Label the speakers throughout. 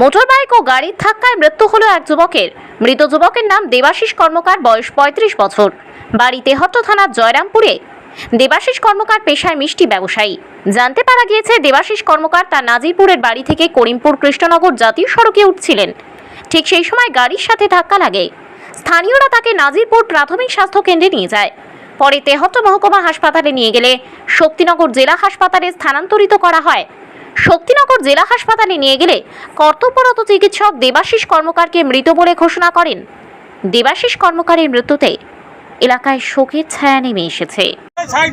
Speaker 1: Motorbike ও গাড়ির ধাক্কায় মৃত্যু হলো এক যুবকের। মৃত যুবকের নাম দেবাশিস কর্মকার, বয়স পঁয়ত্রিশ বছর। বাড়ি তেহট্ট থানার জয়রামপুরে। দেবাশিস কর্মকার পেশায় মিষ্টি ব্যবসায়ী। জানতে পারা গিয়েছে, দেবাশিস কর্মকার তার নাজিরপুরের বাড়ি থেকে করিমপুর কৃষ্ণনগর জাতীয় সড়কে উঠছিলেন। ঠিক সেই সময় গাড়ির সাথে ধাক্কা লাগে। স্থানীয়রা তাকে নাজিরপুর প্রাথমিক স্বাস্থ্য কেন্দ্রে নিয়ে যায়। পরে তেহট্ট মহকুমা হাসপাতালে নিয়ে গেলে শক্তিনগর জেলা হাসপাতালে স্থানান্তরিত করা হয়। শক্তিনগর জেলা হাসপাতালে নিয়ে গেলে কর্তব্যরত চিকিৎসক দেবাশিস কর্মকারকে মৃত বলে ঘোষণা করেন। দেবাশিস কর্মকারের মৃত্যুতে এলাকায় শোকের ছায়া নেমে এসেছে।
Speaker 2: সাইড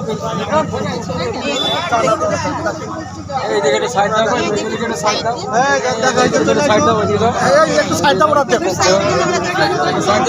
Speaker 2: গো
Speaker 3: এইদিকে একটা সাইড দাও। এইদিকে একটা সাইড দাও। সাইড দাও। ওইদিকে দাও।
Speaker 4: একটু সাইডটা ওরা দেখো
Speaker 3: সাইড দাও সাইড